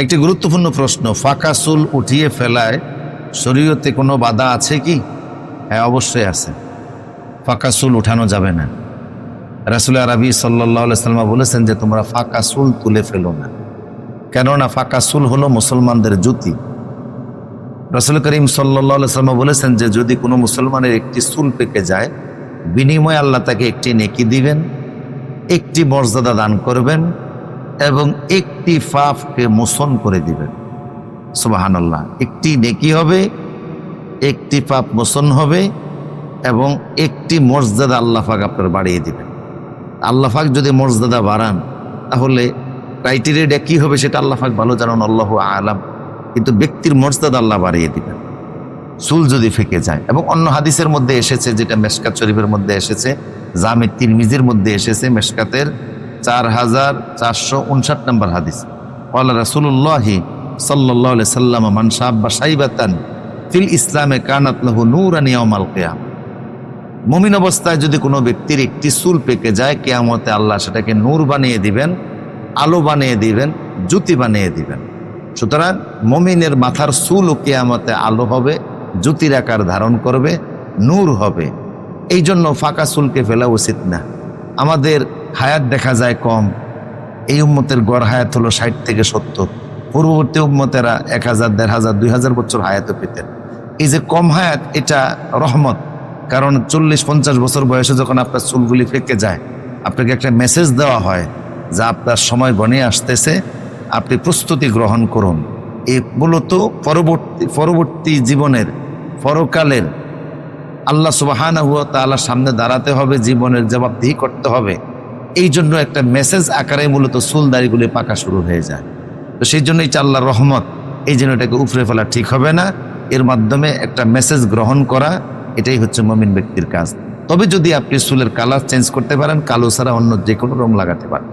একটি গুরুত্বপূর্ণ প্রশ্ন, ফাঁকা চুল উঠিয়ে ফেলায় শরীয়তে কোনো বাধা আছে কি? হ্যাঁ অবশ্যই আছে। ফাঁকা চুল উঠানো যাবে না। রাসুল আরবি সাল্লাহ সাল্লামা বলেছেন যে, তোমরা ফাঁকা চুল তুলে ফেলো না। কেননা ফাঁকা চুল হলো মুসলমানদের জ্যোতি রসুল করিম সাল্লাহ সাল্লামা বলেছেন যে, যদি কোনো মুসলমানের একটি চুল পেকে যায়, বিনিময়ে আল্লাহ তাকে একটি নেকি দিবেন, একটি মর্যাদা দান করবেন এবং একটি ফাফকে মোচন করে দিবেন। সুবাহান আল্লাহ একটি নেকি হবে একটি পাপ মোচন হবে এবং একটি মর্যাদা আল্লাহাক আপনার বাড়িয়ে দিবেন। আল্লাহাক যদি মর্যাদা বাড়ান, তাহলে ক্রাইটেরিয়াটা কী হবে সেটা আল্লাহাক ভালো জানান, আল্লাহ আলাম। কিন্তু ব্যক্তির মর্যাদা আল্লাহ বাড়িয়ে দিবেন। চুল যদি ফেঁকে যায়, এবং অন্য হাদিসের মধ্যে এসেছে, যেটা মেশকাত শরীফের মধ্যে এসেছে, জামে তিরমিজির মধ্যে এসেছে, মেশকাতের চার হাজার চারশো উনষাট নম্বর হাদিস। আল্লাহ রাসুল্লাহি সাল্লাহ সাল্লাম, মান সাব্বা সাইবাতান ফিল ইসলামে কানাত লাহু নূরানিয়ামাল কেয়াম। মমিন অবস্থায় যদি কোনো ব্যক্তির একটি চুল পেকে যায়, কেয়ামতে আল্লাহ সেটাকে নূর বানিয়ে দিবেন, আলো বানিয়ে দিবেন জ্যোতি বানিয়ে দিবেন। সুতরাং মমিনের মাথার চুল ও কেয়ামতে আলো হবে জ্যোতির আকার ধারণ করবে, নূর হবে। এই জন্য ফাঁকা চুলকে ফেলা উচিত না। আমাদের হায়াত দেখা যায় কম। এই উম্মতের গড় হায়াত হলো ষাট থেকে সত্তর। পূর্ববর্তী উম্মতেরা এক হাজার, দেড় হাজার, দুই হাজার বছর হায়াত পেতেন। এই যে কম হায়াত, এটা রহমত। কারণ চল্লিশ, পঞ্চাশ বছর বয়সে যখন আপনার চুলগুলি ফেঁকে যায়, আপনাকে একটা মেসেজ দেওয়া হয় যা আপনার সময় গণে আসতেছে, আপনি প্রস্তুতি গ্রহণ করুন। এ মূলত পরবর্তী পরবর্তী জীবনের, পরকালের আল্লাহ সুবাহানা হুয়া তাল্লার সামনে দাঁড়াতে হবে, জীবনের জবাবদিহি করতে হবে। এই জন্য একটা মেসেজ আকারে মূলত চুল দাড়িগুলি পাকা শুরু হয়ে যায়। তো সেই জন্যই চাল্লা রহমত, এই জন্য এটাকে উফরে ফেলা ঠিক হবে না, এর মাধ্যমে একটা মেসেজ গ্রহণ করা, এটাই হচ্ছে মমিন ব্যক্তির কাজ। তবে যদি আপনি চুলের কালার চেঞ্জ করতে পারেন, কালো ছাড়া অন্য যে কোনো রং লাগাতে পারেন